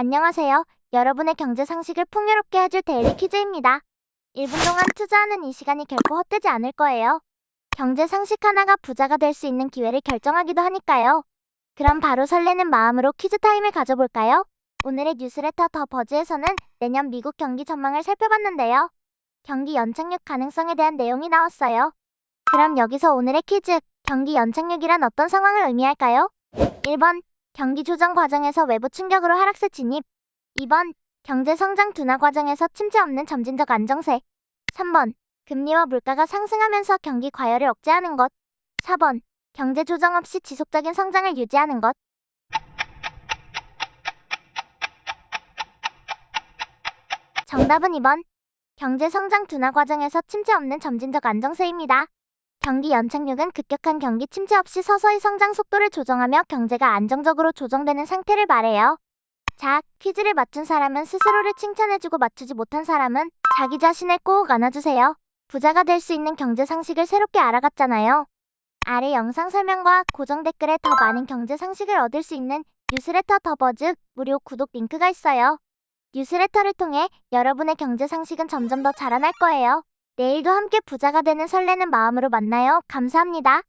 안녕하세요. 여러분의 경제 상식을 풍요롭게 해줄 데일리 퀴즈입니다. 1분 동안 투자하는 이 시간이 결코 헛되지 않을 거예요. 경제 상식 하나가 부자가 될 수 있는 기회를 결정하기도 하니까요. 그럼 바로 설레는 마음으로 퀴즈 타임을 가져볼까요? 오늘의 뉴스레터 더 버즈에서는 내년 미국 경기 전망을 살펴봤는데요. 경기 연착륙 가능성에 대한 내용이 나왔어요. 그럼 여기서 오늘의 퀴즈, 경기 연착륙이란 어떤 상황을 의미할까요? 1번, 경기 조정 과정에서 외부 충격으로 하락세 진입. 2번, 경제 성장 둔화 과정에서 침체 없는 점진적 안정세. 3번, 금리와 물가가 상승하면서 경기 과열을 억제하는 것. 4번, 경제 조정 없이 지속적인 성장을 유지하는 것. 정답은 2번. 경제 성장 둔화 과정에서 침체 없는 점진적 안정세입니다. 경기 연착륙은 급격한 경기 침체 없이 서서히 성장 속도를 조정하며 경제가 안정적으로 조정되는 상태를 말해요. 자, 퀴즈를 맞춘 사람은 스스로를 칭찬해주고 맞추지 못한 사람은 자기 자신을 꼭 안아주세요. 부자가 될 수 있는 경제 상식을 새롭게 알아갔잖아요. 아래 영상 설명과 고정 댓글에 더 많은 경제 상식을 얻을 수 있는 뉴스레터 더 버즈 무료 구독 링크가 있어요. 뉴스레터를 통해 여러분의 경제 상식은 점점 더 자라날 거예요. 내일도 함께 부자가 되는 설레는 마음으로 만나요. 감사합니다.